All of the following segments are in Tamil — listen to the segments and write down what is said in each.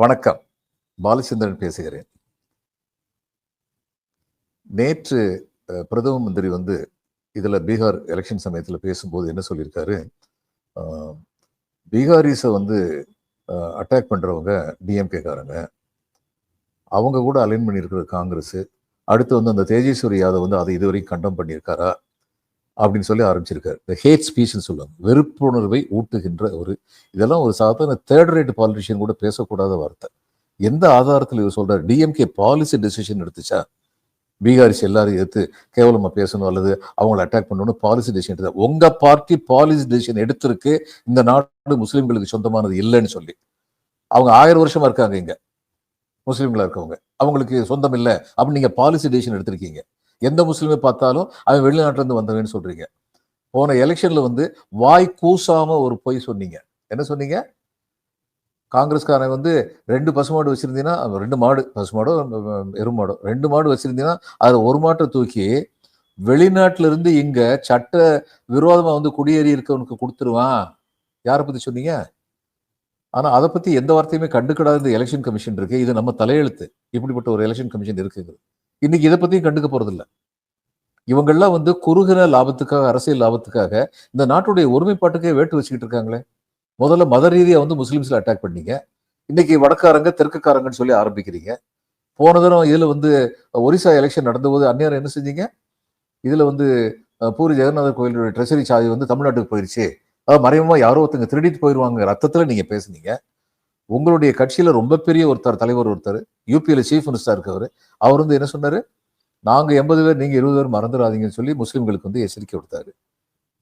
வணக்கம். பாலச்சந்திரன் பேசுகிறேன். நேற்று பிரதம மந்திரி வந்து இதில் பீகார் எலெக்ஷன் சமயத்தில் பேசும்போது என்ன சொல்லியிருக்காரு? பீகாரிஸை வந்து அட்டாக் பண்ணுறவங்க டிஎம்கேக்காரங்க அவங்க கூட அலைன் பண்ணியிருக்கிற காங்கிரஸ். அடுத்து வந்து அந்த தேஜேஸ்வரி யாதவ் வந்து அதை இதுவரைக்கும் கண்டம் பண்ணியிருக்காரா? அப்படின்னு சொல்லி ஆரம்பிச்சிருக்காரு. இந்த ஹேட் ஸ்பீச்னு சொல்லுவாங்க. வெறுப்புணர்வை ஊட்டுகின்ற ஒரு இதெல்லாம் ஒரு சாதாரண தேர்ட் ரேட் பாலிட்டிஷியன் கூட பேசக்கூடாத வார்த்தை. எந்த ஆதாரத்தில் இவர் சொல்றாரு? டிஎம்கே பாலிசி டெசிஷன் எடுத்துச்சா? பீகாரிஸ் எல்லாரும் எடுத்து கேவலமா பேசணும் அல்லது அவங்கள அட்டாக் பண்ணணும் பாலிசி டெசிஷன் எடுத்து உங்க பார்ட்டி பாலிசி டெசிஷன் எடுத்திருக்கு. இந்த நாடு முஸ்லீம்களுக்கு சொந்தமானது இல்லைன்னு சொல்லி. அவங்க ஆயிரம் வருஷமா இருக்காங்க இங்க. முஸ்லீம்களா இருக்கவங்க. அவங்களுக்கு சொந்தம் இல்லை. அப்படின்னு நீங்க பாலிசி டெசிஷன் எடுத்திருக்கீங்க. எந்த முஸ்லீமை பார்த்தாலும் அவன் வெளிநாட்டிலேருந்து வந்தவன்னு சொல்கிறீங்க போன எலெக்ஷனில் வந்து வாய் கூசாமல் ஒரு பொய் சொன்னீங்க. என்ன சொன்னீங்க? காங்கிரஸ்காரன் வந்து ரெண்டு பசுமாடு வச்சுருந்தீங்கன்னா ரெண்டு மாடு பசுமாடோ எருமாடோ ரெண்டு மாடு வச்சுருந்தீங்கன்னா அதில் ஒரு மாட்டை தூக்கி வெளிநாட்டிலிருந்து இங்கே சட்ட விரோதமாக வந்து குடியேறி இருக்கவனுக்கு கொடுத்துருவான். யாரை பற்றி சொன்னீங்க? ஆனால் அதை பற்றி எந்த வார்த்தையுமே கண்டுக்கிடாத இந்த எலெக்ஷன் கமிஷன் இருக்குது இது நம்ம தலையெழுத்து. இப்படிப்பட்ட ஒரு எலெக்ஷன் கமிஷன் இருக்குங்கிறது. இன்னைக்கு இதை பத்தியும் கண்டுக்க போறதில்ல. இவங்கெல்லாம் வந்து குறுகின லாபத்துக்காக அரசியல் லாபத்துக்காக இந்த நாட்டுடைய ஒருமைப்பாட்டுக்கே வேட்டு வச்சுக்கிட்டு இருக்காங்களே. முதல்ல மத ரீதியாக வந்து முஸ்லீம்ஸில் அட்டாக் பண்ணீங்க. இன்னைக்கு வடக்காரங்க தெற்குக்காரங்கன்னு சொல்லி ஆரம்பிக்கிறீங்க. போன தினம் இதில் வந்து ஒரிசா எலெக்ஷன் நடந்தபோது அந்நியார் என்ன செஞ்சீங்க? இதில் வந்து பூரி ஜெகநாதர் கோயிலுடைய ட்ரெஷரி சாவி வந்து தமிழ்நாட்டுக்கு போயிருச்சு. அதாவது மறைமுகமாக யாரோ ஒருத்தங்க திருடிட்டு போயிடுவாங்க ரத்தத்தில் நீங்கள் பேசுனீங்க. உங்களுடைய கட்சியில் ரொம்ப பெரிய ஒருத்தர் தலைவர் ஒருத்தர் யூபியில் சீஃப் மினிஸ்டர் இருக்கவர் அவர் வந்து என்ன சொன்னார்? நாங்கள் எண்பது பேர் நீங்கள் இருபது பேர் மறந்துடாதீங்கன்னு சொல்லி முஸ்லீம்களுக்கு வந்து எச்சரிக்கை கொடுத்தாரு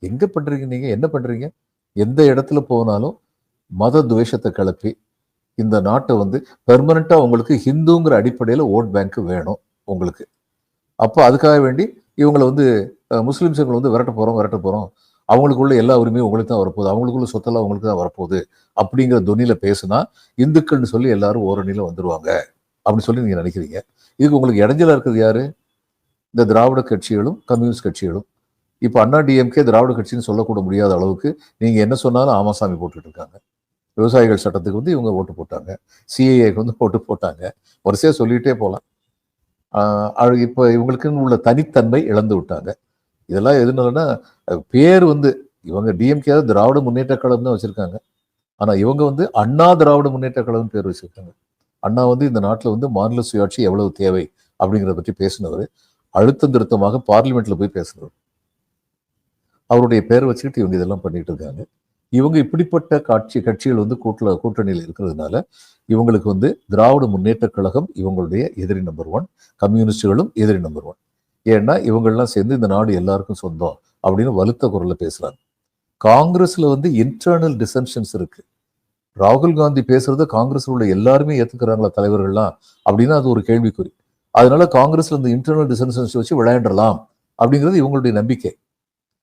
எங்கே பண்ணுறீங்க நீங்கள் என்ன பண்ணுறீங்க எந்த இடத்துல போனாலும் மத துவேஷத்தை கிளப்பி இந்த நாட்டை வந்து பெர்மனண்ட்டாக உங்களுக்கு ஹிந்துங்கிற அடிப்படையில் ஓட் பேங்க் வேணும் உங்களுக்கு. அப்போ அதுக்காக வேண்டி இவங்களை வந்து முஸ்லீம்ஸுங்களை வந்து விரட்ட போகிறோம் விரட்ட போகிறோம் அவங்களுக்குள்ள எல்லா உரிமையும் உங்களுக்கு தான் வரப்போகுது. அவங்களுக்குள்ள சொத்தெல்லாம் அவங்களுக்கு தான் வரப்போகுது. அப்படிங்கிற துணியில பேசுனா இந்துக்கள்னு சொல்லி எல்லாரும் ஓரணியில வந்துருவாங்க. அப்படின்னு சொல்லி நீங்க நினைக்கிறீங்க. இதுக்கு உங்களுக்கு இடைஞ்சலா இருக்கிறது யாரு? இந்த திராவிட கட்சிகளும் கம்யூனிஸ்ட் கட்சிகளும். இப்போ அண்ணா டிஎம்கே திராவிட கட்சின்னு சொல்லக்கூட முடியாத அளவுக்கு நீங்கள் என்ன சொன்னாலும் ஆமாசாமி போட்டுட்டு இருக்காங்க விவசாயிகள் சட்டத்துக்கு வந்து இவங்க ஓட்டு போட்டாங்க. சிஏஏக்கு வந்து ஓட்டு போட்டாங்க. வரிசையாக சொல்லிகிட்டே போகலாம் இப்போ இவங்களுக்குன்னு உள்ள தனித்தன்மை இழந்து விட்டாங்க. இதெல்லாம் எதுனாலன்னா பேர் வந்து இவங்க டிஎம்கே திராவிட முன்னேற்ற கழகம் தான் வச்சிருக்காங்க. ஆனா இவங்க வந்து அண்ணா திராவிட முன்னேற்ற கழகம் பேர் வச்சிருக்காங்க. அண்ணா வந்து இந்த நாட்டில் வந்து மாநில சுயாட்சி எவ்வளவு தேவை அப்படிங்கிறத பற்றி பேசினவர். அழுத்தம் திருத்தமாக பார்லிமெண்ட்ல போய் பேசினவர். அவருடைய பேர் வச்சுக்கிட்டு இவங்க இதெல்லாம் பண்ணிட்டு இருக்காங்க. இவங்க இப்படிப்பட்ட காட்சி கட்சிகள் வந்து கூட்டில் கூட்டணியில் இருக்கிறதுனால இவங்களுக்கு வந்து திராவிட முன்னேற்ற கழகம் இவங்களுடைய எதிரி நம்பர் ஒன் கம்யூனிஸ்டுகளும் எதிரி நம்பர் ஒன் ஏன்னா இவங்கெல்லாம் சேர்ந்து இந்த நாடு எல்லாருக்கும் சொந்தம் அப்படின்னு வலுத்த குரல்ல பேசுறாங்க. காங்கிரஸ்ல வந்து இன்டர்னல் டிசென்ஷன்ஸ் இருக்கு. ராகுல் காந்தி பேசுறத காங்கிரஸ் உள்ள எல்லாருமே ஏத்துக்கிறாங்களா தலைவர்கள்லாம்? அப்படின்னா அது ஒரு கேள்விக்குறி. அதனால காங்கிரஸ்ல இந்த இன்டர்னல் டிசென்ஷன்ஸ் வச்சு விளையாண்டலாம் அப்படிங்கிறது இவங்களுடைய நம்பிக்கை.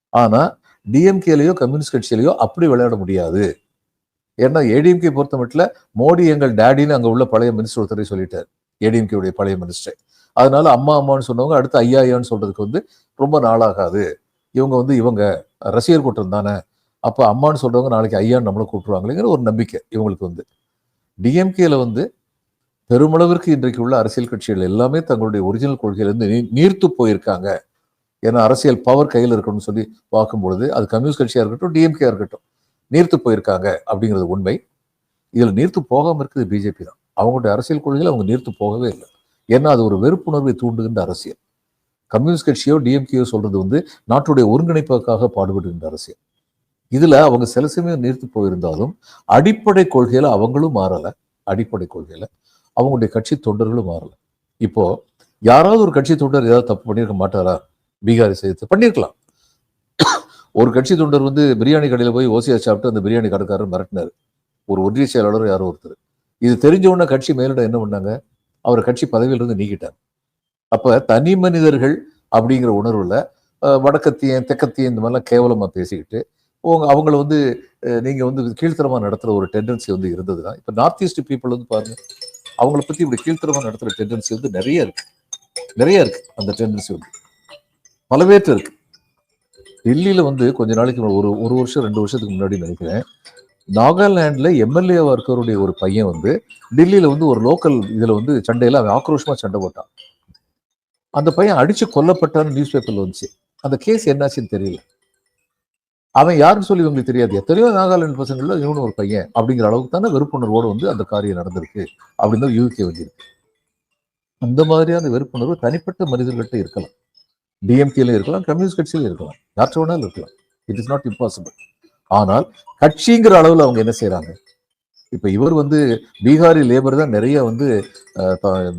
ஆனா டிஎம்கேலையோ கம்யூனிஸ்ட் கட்சியிலையோ அப்படி விளையாட முடியாது. ஏன்னா ஏடிஎம்கே பொறுத்த மட்டும் மோடி எங்கள் டேடின்னு அங்க உள்ள பழைய மினிஸ்டர் ஒருத்தரை சொல்லிட்டார். ஏடிஎம்கே உடைய பழைய மினிஸ்டர் அதனால அம்மா அம்மான்னு சொன்னவங்க அடுத்து ஐயா ஐயான்னு சொல்றதுக்கு வந்து ரொம்ப நாளாகாது. இவங்க வந்து இவங்க ரசிகர் கூட்டம் தானே. அப்போ அம்மான்னு சொல்றவங்க நாளைக்கு ஐயான்னு நம்மளை கூப்பிடுவாங்களேங்கிற ஒரு நம்பிக்கை இவங்களுக்கு வந்து. டிஎம்கேல வந்து பெருமளவிற்கு இன்றைக்கு உள்ள அரசியல் கட்சிகள் எல்லாமே தங்களுடைய ஒரிஜினல் கொள்கையிலேருந்து நீ- நீர்த்து போயிருக்காங்க. ஏன்னா அரசியல் பவர் கையில் இருக்கணும்னு சொல்லி பார்க்கும்பொழுது அது கம்யூனிஸ்ட் கட்சியாக இருக்கட்டும் டிஎம்கே இருக்கட்டும் நீர்த்து போயிருக்காங்க அப்படிங்கிறது உண்மை. இதில் நீர்த்து போகாமல் இருக்குது பிஜேபி தான். அவங்களுடைய அரசியல் கொள்கையில் அவங்க நீர்த்து போகவே இல்லை. ஏன்னா அது ஒரு வெறுப்புணர்வை தூண்டுகின்ற அரசியல். கம்யூனிஸ்ட் கட்சியோ டிஎம்கேயோ சொல்றது வந்து நாட்டுடைய ஒருங்கிணைப்புக்காக பாடுபடுகின்ற அரசியல். இதுல அவங்க சில சமயம் நிறுத்தி போயிருந்தாலும் அடிப்படை கொள்கையில அவங்களும் மாறல. அடிப்படை கொள்கையில அவங்களுடைய கட்சி தொண்டர்களும் மாறல. இப்போ யாராவது ஒரு கட்சி தொண்டர் ஏதாவது தப்பு பண்ணியிருக்க மாட்டாரா? பீகாரை சேர்த்து பண்ணியிருக்கலாம். ஒரு கட்சி தொண்டர் வந்து பிரியாணி கடையில போய் ஓசியா சாப்பிட்டு அந்த பிரியாணி கடைக்காரர் மிரட்டினார். ஒரு ஒன்றிய செயலாளர் யாரோ ஒருத்தர். இது தெரிஞ்ச உடனே கட்சி மேலிடம் என்ன பண்ணாங்க? அவர் கட்சி பதவியிலிருந்து நீக்கிட்டார். அப்ப தனி மனிதர்கள் அப்படிங்கிற உணர்வுல அஹ், வடக்கத்தியன் தெக்கத்தியன் இந்த மாதிரிலாம் கேவலமா பேசிக்கிட்டு உங்க அவங்கள வந்து நீங்கள் நீங்க வந்து கீழ்த்தரமா நடத்துற ஒரு டெண்டன்சி வந்து இருந்ததுதான் இப்ப நார்த் ஈஸ்ட் பீப்புள் வந்து பாருங்க அவங்கள பத்தி இப்படி கீழ்த்தரமா நடத்துற டெண்டன்சி வந்து நிறைய இருக்கு. நிறைய இருக்கு அந்த டெண்டன்சி வந்து. பலவேற்று இருக்குது இருக்கு வந்து கொஞ்ச நாளைக்கு ஒரு ஒரு வருஷம் ரெண்டு வருஷத்துக்கு முன்னாடி நினைக்கிறேன் நாகாலாண்டில் எம்எல்ஏவாக இருக்கிறவருடைய ஒரு பையன் வந்து டெல்லியில் வந்து ஒரு லோக்கல் இதுல வந்து சண்டையில அவன் ஆக்ரோஷமா சண்டை போட்டான். அந்த பையன் அடிச்சு கொல்லப்பட்டான்னு நியூஸ் பேப்பரில் வந்துச்சு. அந்த கேஸ் என்னாச்சுன்னு தெரியல. அவன் யாருன்னு சொல்லி உங்களுக்கு தெரியாது. எத்தனையோ நாகாலாந்து பசங்களில் இவனு ஒரு பையன் அப்படிங்கிற அளவுக்கு தானே வெறுப்புணர்வோடு வந்து அந்த காரியம் நடந்திருக்கு அப்படின்னு தான் யூகிக்க வேண்டியிருக்கு அந்த மாதிரியான வெறுப்புணர்வு தனிப்பட்ட மனிதர்கள்ட்ட இருக்கலாம். டிஎம்கேல இருக்கலாம் கம்யூனிஸ்ட் கட்சியில இருக்கலாம். யார்கிட்ட வேணாலும் இருக்கலாம். இட் இஸ் நாட் இம்பாசிபிள் ஆனால் கட்சிங்கிற அளவில் அவங்க என்ன செய்யறாங்க இப்ப இவர் வந்து பீகாரி லேபர் தான் நிறைய வந்து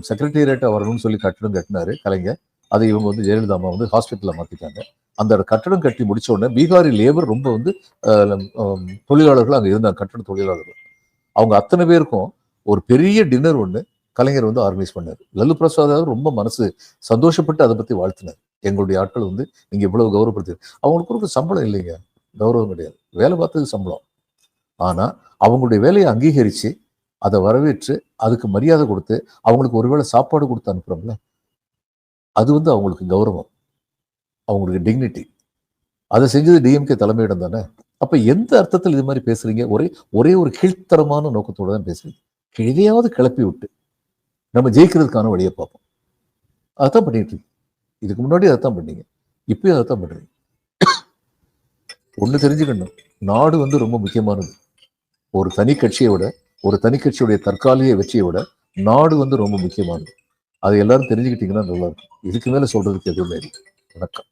செக்ரட்டேரியட்டா வரணும்னு சொல்லி கட்டிடம் கட்டினாரு கலைஞர். அதை இவங்க வந்து ஜெயலலிதா அம்மா வந்து ஹாஸ்பிட்டல்ல மாத்திட்டாங்க. அந்த கட்டடம் கட்டி முடிச்ச உடனே பீகாரி லேபர் ரொம்ப வந்து தொழிலாளர்கள் அங்க இருந்தாங்க கட்டட தொழிலாளர்கள். அவங்க அத்தனை பேருக்கும் ஒரு பெரிய டின்னர் ஒண்ணு கலைஞர் வந்து ஆர்கனைஸ் பண்ணார். லல்லு பிரசாத் ரொம்ப மனசு சந்தோஷப்பட்டு அதை பத்தி வாழ்த்தினார். எங்களுடைய ஆட்கள் வந்து நீங்க இவ்வளவு கௌரவப்படுத்தி அவங்களுக்கு ஒரு சம்பளம் இல்லைங்க. கௌரவம் கிடையாது. வேலை பார்த்தது சம்பளம். ஆனால் அவங்களுடைய வேலையை அங்கீகரித்து அதை வரவேற்று அதுக்கு மரியாதை கொடுத்து அவங்களுக்கு ஒருவேளை சாப்பாடு கொடுத்து அனுப்புறோம்ல அது வந்து அவங்களுக்கு கௌரவம். அவங்களுக்கு டிக்னிட்டி அதை செஞ்சது டிஎம்கே தலைமையிடம் தானே? அப்போ எந்த அர்த்தத்தில் இது மாதிரி பேசுறீங்க? ஒரே ஒரே ஒரு கீழ்த்தரமான நோக்கத்தோடு தான் பேசுகிறீங்க கிழியாவது கிளப்பி விட்டு நம்ம ஜெயிக்கிறதுக்கான வழியை பார்ப்போம். அதான் பண்ணிட்டு இருக்கீங்க. இதுக்கு முன்னாடி அதான் பண்ணீங்க. இப்பயும் அதான் பண்ணுறீங்க ஒண்ணு தெரிஞ்சுக்கணும். நாடு வந்து ரொம்ப முக்கியமானது. ஒரு தனி கட்சியை விட ஒரு தனி கட்சியுடைய தற்காலிக வெற்றியை விட நாடு வந்து ரொம்ப முக்கியமானது. அதை எல்லாரும் தெரிஞ்சுக்கிட்டீங்கன்னா நல்லா இருக்கும். இதுக்கு மேல சொல்றதுக்கு எதுவுமே இல்லை. வணக்கம்.